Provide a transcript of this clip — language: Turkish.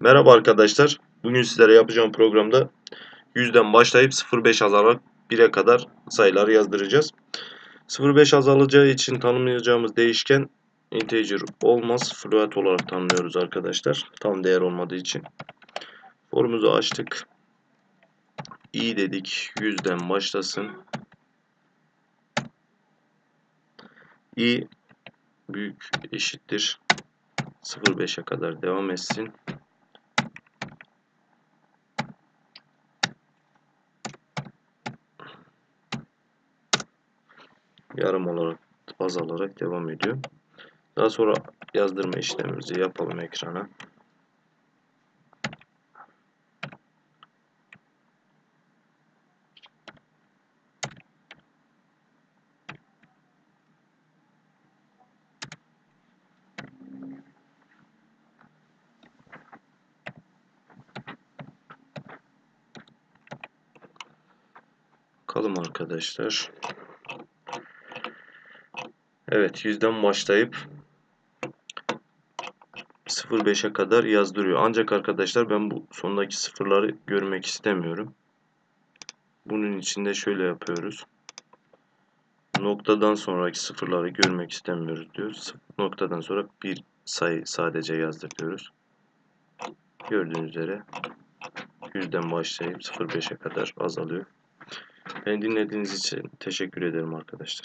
Merhaba arkadaşlar. Bugün sizlere yapacağım programda 100'den başlayıp 0.5 azalarak 1'e kadar sayıları yazdıracağız. 0.5 azalacağı için tanımlayacağımız değişken integer olmaz. Float olarak tanımlıyoruz arkadaşlar. Tam değer olmadığı için. Forumuzu açtık. i dedik. 100'den başlasın. i büyük eşittir 0.5'e kadar devam etsin. Yarım olarak azalarak devam ediyor. Daha sonra yazdırma işlemimizi yapalım ekrana. Bakalım arkadaşlar. Evet yüzden başlayıp 0.5'e kadar yazdırıyor. Ancak arkadaşlar ben bu sondaki sıfırları görmek istemiyorum. Bunun için de şöyle yapıyoruz. Noktadan sonraki sıfırları görmek istemiyoruz diyoruz. Noktadan sonra bir sayı sadece yazdır diyoruz. Gördüğünüz üzere yüzden başlayıp 0.5'e kadar azalıyor. Beni dinlediğiniz için teşekkür ederim arkadaşlar.